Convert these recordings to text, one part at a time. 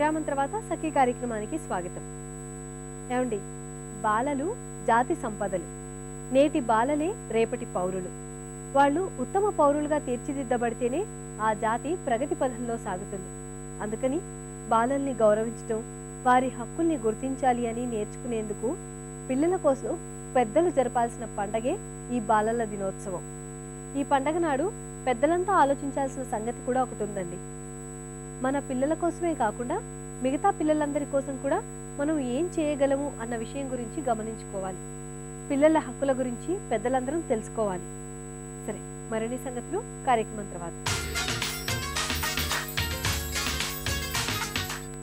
విరామం తర్వాత సఖీ కార్యక్రమానికి స్వాగతం. ఏమండి? బాలలు జాతి సంపదలు. నేటి బాలలే రేపటి పౌరులు. వాళ్ళు ఉత్తమ పౌరులుగా తీర్చిదిద్దబడితేనే ఆ జాతి ప్రగతి పథంలో సాగుతుంది. అందుకని బాలల్ని గౌరవించడం వారి హక్కుల్ని గుర్తించాలి అని నేర్చుకునేందుకు పిల్లల కోసం పెద్దలు జరపాల్సిన పండగే ఈ బాలల దినోత్సవం. ఈ పండగ నాడు పెద్దలంతా ఆలోచించాల్సిన సంగతి కూడా ఒకటి ఉందండి మన పిల్లల కోసమే కాకుండా మిగతా పిల్లలందరి కోసం కూడా మనం ఏం చేయగలము అన్న విషయం గురించి గమనించుకోవాలి. పిల్లల హక్కుల గురించి పెద్దలందరం తెలుసుకోవాలి. సరే మరిన్ని సంగతులు కార్యక్రమం తర్వాత.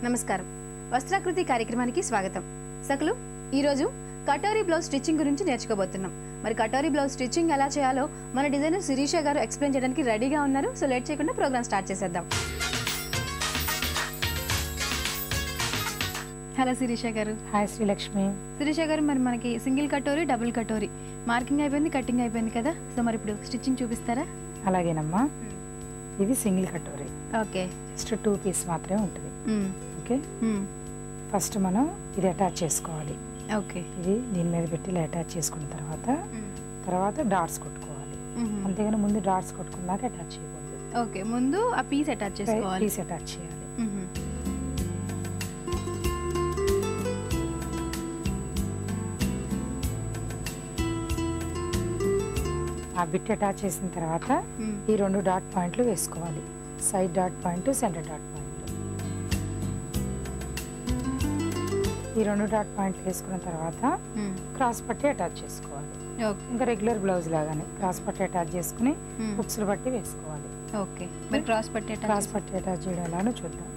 నమస్కారం. వస్త్రాకృతి కార్యక్రమానికి స్వాగతం. సకులు ఈరోజు కటోరీ బ్లౌజ్ స్టిచ్చింగ్ గురించి నేర్చుకోబోతున్నాం. మరి కటోరీ బ్లౌజ్ స్టిచ్చింగ్ ఎలా చేయాలో మన డిజైనర్ శిరీష గారు ఎక్స్ప్లెయిన్ చేయడానికి రెడీగా ఉన్నారు. సో లేట్ చేయకుండా ప్రోగ్రామ్ స్టార్ట్ చేసేద్దాం. హలో శిరీష గారు. హాయ్ శ్రీలక్ష్మి. శిరీష గారు మరి మనకి single katori double katori. Marking అయిపోయింది కటింగ్ అయిపోయింది కదా? సో మరి ఇప్పుడు స్టిచ్చింగ్ చూపిస్తారా? అలాగేనమ్మా. ఇది single katori. Okay. Just two piece మాత్రమే ఉంటుంది. మ్మ్. ఓకే? మ్మ్. ఫస్ట్ మనం ఇది అటాచ్ చేసుకోవాలి. ఓకే. ఇది దీని మీద పెట్టి ఇలా అటాచ్ చేసుకున్న తర్వాత. తర్వాత డాట్స్ కొట్టుకోవాలి. అంతేగాని ముందు డాట్స్ కొట్టుకున్నాక అటాచ్ చేయకూడదు. ఓకే ముందు ఆ పీస్ అటాచ్ చేసుకోవాలి. పీస్ అటాచ్ చేయాలి. ఆ బిట్ అటాచ్ చేసిన తర్వాత. ఈ రెండు డాట్ పాయింట్లు వేసుకోవాలి. Side dot point center dot point. ఈ రెండు డాట్ పాయింట్లు వేసుకున్న తర్వాత. క్రాస్ పట్టి అటాచ్ చేసుకోవాలి. ఇంకా రెగ్యులర్ బ్లౌజ్ లాగానే క్రాస్ పట్టి అటాచ్ చేసుకుని. బుక్స్లు బట్టి వేసుకోవాలి. ఓకే. మరి క్రాస్ పట్టి క్రాస్ పట్టి అటాచ్ చేయడం ఎలానో చూద్దాం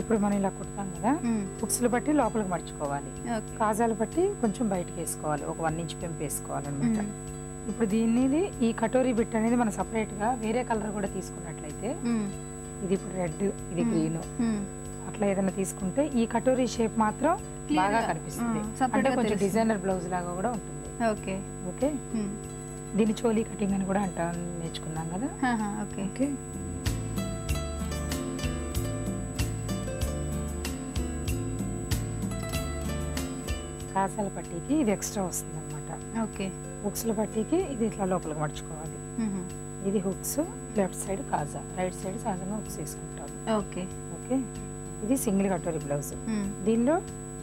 ఇప్పుడు మనం ఇలా కుడతాం కదా మ్మ్. బుక్స్లు బట్టి లోపలికి మర్చుకోవాలి ఓకే కాజాలు బట్టి కొంచెం బయటకు వేసుకోవాలి ఒక వన్ ఇంచ్ పెంపు వేసుకోవాలన్నమాట. ఇప్పుడు దీనిది ఈ కటోరీ బిట్ అనేది మనం separate గా వేరే కలర్ కూడా తీసుకున్నట్లయితే. ఇది ఇప్పుడు రెడ్ ఇది. గ్రీన్. అట్లా ఏదైనా తీసుకుంటే ఈ కటోరీ షేప్ మాత్రం బాగా కనిపిస్తుంది అంటే కొంచెం. డిజైనర్ బ్లౌజ్ లాగా కూడా ఉంటుంది ఓకే ఓకే. దీని చోలీ కటింగ్ అని కూడా అంటాం నేర్చుకున్నాం కదా ఓకే ఓకే కాసాల పట్టీకి ఇది ఎక్స్ట్రా వస్తుంది అనమాట ఓకే. హుక్స్ల పట్టీకి ఇది ఇట్లా లోపలికి మడుచుకోవాలి. ఇది హుక్స్ లెఫ్ట్ సైడ్ కాజా రైట్ సైడ్ సహజంగా హుక్స్ వేసుకుంటాం ఓకే. ఓకే? ఇది సింగిల్ కటోరీ బ్లౌజ్. దీనిలో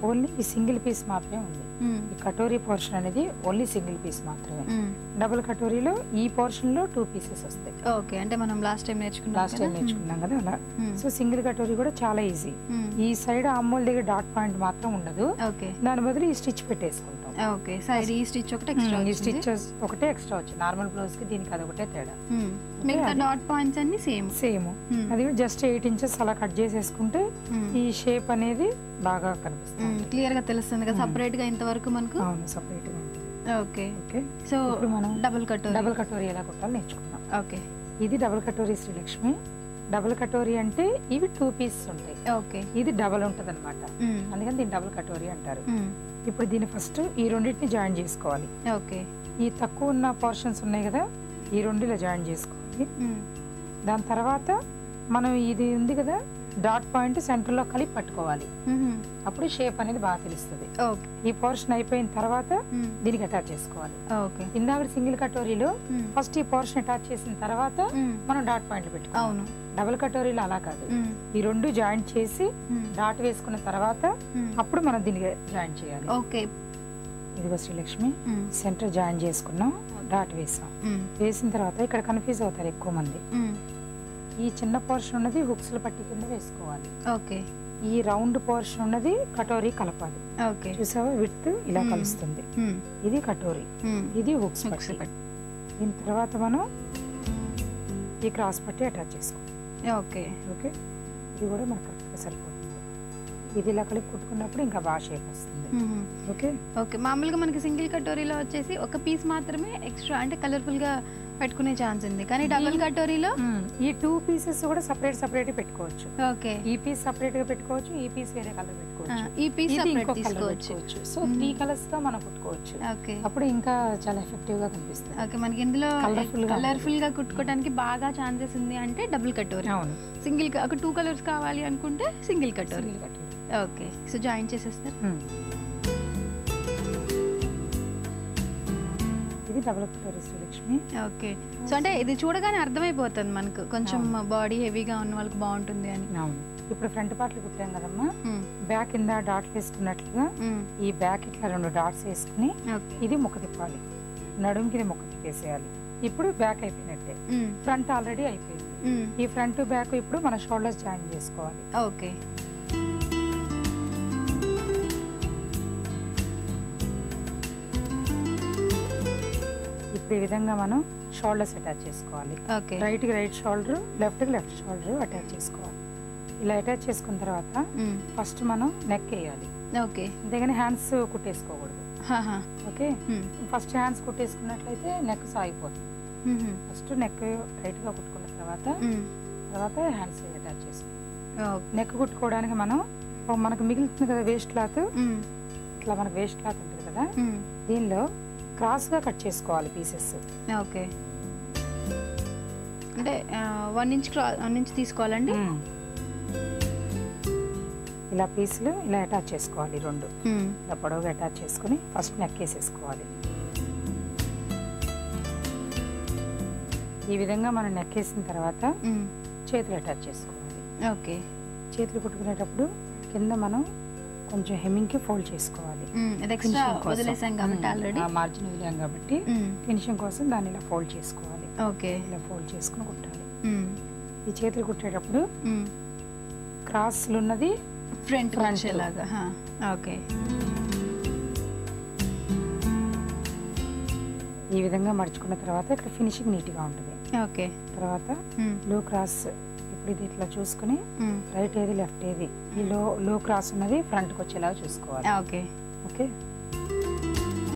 ఓన్లీ ఈ సింగిల్ పీస్ మాత్రమే ఉంది. ఈ కటోరీ పోర్షన్ అనేది ఓన్లీ సింగిల్ పీస్ మాత్రమే. డబుల్ కటోరీలో ఈ పోర్షన్లో టూ పీసెస్ వస్తాయి. ఓకే అంటే మనం లాస్ట్ టైం నేర్చుకున్నాం లాస్ట్ టైం నేర్చుకున్నాం కదా అలా. సో సింగిల్ కటోరీ కూడా చాలా ఈజీ. ఈ సైడ్ అమ్మోల్ దగ్గర డాట్ పాయింట్ మాత్రం ఉండదు. ఓకే దాని బదులు ఈ స్టిచ్ పెట్టేసుకుంటాం. ఓకే సైడ్ ఈ స్టిచ్ ఒకటి ఎక్స్ట్రా ఈ స్టిచెస్ ఒకటే ఎక్స్ట్రా వచ్చింది. నార్మల్ బ్లౌజ్కి దీనికి అదొకటే తేడా. మిగతా అది- డాట్ పాయింట్స్ అన్ని సేమ్ సేమ్ అది జస్ట్ ఎయిట్ ఇంచెస్ అలా కట్ చేసేసుకుంటే ఈ షేప్ అనేది బాగా కనిపిస్తుంది. క్లియర్గా తెలుస్తుంది కదా. సపరేట్గా ఇంతవరకు మనకు? అవును సపరేట్గా ఉంటుంది. ఓకే. ఓకే? సో ఇప్పుడు మనం డబుల్ కట్ డబుల్ కటోరీ ఎలా కుట్టాలో నేర్చుకున్నాం ఓకే. ఇది డబుల్ కటోరీ శ్రీలక్ష్మి. డబుల్ కటోరీ అంటే ఇవి టూ పీసెస్ ఉంటాయి. ఓకే. ఇది డబల్ ఉంటుంది అనమాట అందుకని దీన్ని డబుల్ కటోరీ అంటారు. ఇప్పుడు దీన్ని ఫస్ట్ ఈ రెండింటిని జాయిన్ చేసుకోవాలి. ఓకే. ఈ తక్కువ ఉన్న పోర్షన్స్ ఉన్నాయి కదా ఈ రెండు ఇలా జాయిన్ చేసుకోవాలి దాని తర్వాత మనం ఇది ఉంది కదా డాట్ పాయింట్ సెంటర్లో కలిపి పట్టుకోవాలి. అప్పుడు షేప్ అనేది బాగా తెలుస్తుంది. ఈ పోర్షన్ అయిపోయిన తర్వాత దీనికి అటాచ్ చేసుకోవాలి. ఓకే. ఇందాక సింగిల్ కటోరీలో ఫస్ట్ ఈ పోర్షన్ అటాచ్ చేసిన తర్వాత మనం డాట్ పాయింట్లు పెట్టుకోవాలి. అవును. డబుల్ కటోరీలో అలా కాదు. ఈ రెండు జాయింట్ చేసి డాట్ వేసుకున్న తర్వాత అప్పుడు మనం దీనికి జాయిన్ చేయాలి. ఓకే. ఇదిగో శ్రీలక్ష్మి సెంటర్ జాయిన్ చేసుకున్నాం డాట్ వేసాం. వేసిన తర్వాత ఇక్కడ కన్ఫ్యూజ్ అవుతారు ఎక్కువ మంది. ఈ చిన్న పోర్షన్ ఉన్నది హుక్స్ల పట్టి కింద వేసుకోవాలి. ఓకే. ఈ రౌండ్ పోర్షన్ ఉన్నది కటోరీ కలపాలి. ఓకే. చూసావా? విత్ ఇలా మ్మ్. కలుస్తుంది. ఇది కటోరీ. ఇది హుక్స్ పట్టి. దీని తర్వాత మనం ఈ క్రాస్ పట్టి అటాచ్ చేసుకోవాలి. ఓకే. ఓకే? ఇది కూడా మనకు కరెక్ట్గా సరిపోతుంది. ఇది ఇలా కలిపి కుట్టుకున్నప్పుడు ఇంకా బాగా షేప్ వస్తుంది. ఓకే? ఓకే. మామూలుగా మనకి సింగిల్ కటోరీలో వచ్చేసి ఒక పీస్ మాత్రమే ఎక్స్ట్రా అంటే కలర్ఫుల్గా పెట్టుకునే ఛాన్స్ ఉంది. కానీ డబుల్ కటోరీలో. ఈ టూ పీసెస్ కూడా సపరేట్ సపరేట్ పెట్టుకోవచ్చు. ఓకే. ఈ పీస్ సపరేట్గా పెట్టుకోవచ్చు ఈ పీస్ వేరే కలర్ పెట్టుకోవచ్చు. ఈ పీస్ సెపరేట్ తీసుకోవచ్చు. సో త్రీ కలర్స్గా మనం కుట్టుకోవచ్చు. ఓకే. అప్పుడు ఇంకా చాలా ఎఫెక్టివ్గా కనిపిస్తుంది. ఓకే మనకి ఇందులో కలర్ఫుల్గా కుట్టుకోవడానికి బాగా ఛాన్సెస్ ఉంది అంటే డబుల్ కటోరీ. అవును. సింగిల్ ఒక టూ కలర్స్ కావాలి అనుకుంటే single katori. Okay. So join చేసేస్తారు కటోరీ శ్రీలక్ష్మి ఓకే. సో అంటే ఇది చూడగానే అర్థమైపోతుంది మనకు. కొంచెం బాడీ హెవీగా ఉన్న వాళ్ళకి బాగుంటుంది అని. అవును. ఇప్పుడు ఫ్రంట్ పార్ట్లు కుట్టాం కదమ్మా. మ్మ్. బ్యాక్ కింద డాట్లు వేసుకున్నట్లుగా. ఈ బ్యాక్ ఇట్లా రెండు డాట్స్ వేసుకుని ఇది ముక్క తిప్పాలి. నడుముకి ఇది ముక్క తిప్పేసేయాలి. ఇప్పుడు బ్యాక్ అయిపోయినట్టే. ఫ్రంట్ ఆల్రెడీ అయిపోయింది. ఈ ఫ్రంట్ బ్యాక్ ఇప్పుడు మన షోల్డర్స్ జాయిన్ చేసుకోవాలి. ఓకే. ఈ విధంగా మనం షోల్డర్స్ అటాచ్ చేసుకోవాలి ఓకే రైట్కి రైట్ షోల్డర్ లెఫ్ట్కి లెఫ్ట్ షోల్డర్ అటాచ్ చేసుకోవాలి ఇలా అటాచ్ చేసుకున్న తర్వాత. ఫస్ట్ మనం నెక్ వేయాలి ఓకే అంతేగాని హ్యాండ్స్ కుట్టేసుకోకూడదు. ఓకే. ఫస్ట్ హ్యాండ్స్ కుట్టేసుకున్నట్లయితే నెక్ సాగిపోతుంది. ఫస్ట్ నెక్ రైట్గా కుట్టుకున్న తర్వాత. తర్వాత హ్యాండ్స్ అటాచ్ చేసుకోవాలి. నెక్ కుట్టుకోవడానికి మనం మనకు మిగులుతుంది కదా వేస్ట్ క్లాత్. ఇట్లా మనకు వేస్ట్ క్లాత్ ఉంటుంది కదా. దీనిలో క్రాస్గా కట్ చేసుకోవాలి పీసెస్. ఓకే. అంటే వన్ ఇంచ్ వన్ ఇంచ్ తీసుకోవాలండి? ఇలా పీసులు ఇలా అటాచ్ చేసుకోవాలి రెండు. ఇలా పొడవుగా అటాచ్ చేసుకొని ఫస్ట్ నెక్ వేసేసుకోవాలి. ఈ విధంగా మనం నెక్ వేసిన తర్వాత. చేతులు అటాచ్ చేసుకోవాలి. ఓకే. చేతులు కుట్టుకునేటప్పుడు కింద మనం కొంచెం హెమ్మింగ్కి ఫోల్డ్ చేసుకోవాలి కోసం. మార్జిన్ వదిలాం కాబట్టి ఫినిషింగ్ కోసం దాన్ని ఇలా ఫోల్డ్ చేసుకోవాలి ఓకే ఇలా ఫోల్డ్ చేసుకుని కుట్టాలి. ఈ చేతులు కుట్టేటప్పుడు మ్మ్. క్రాస్లు ఉన్నది ఫ్రంట్. వచ్చేలాగా హా. ఓకే ఈ విధంగా మడుచుకున్న తర్వాత ఇక్కడ ఫినిషింగ్ నీట్గా ఉంటుంది ఓకే తర్వాత. లో క్రాస్ ఇప్పుడు ఇది ఇట్లా చూసుకుని. రైట్ ఏది లెఫ్ట్ ఏది. ఈ లో లో క్రాస్ ఉన్నది ఫ్రంట్కి వచ్చేలాగా చూసుకోవాలి. ఓకే. ఓకే?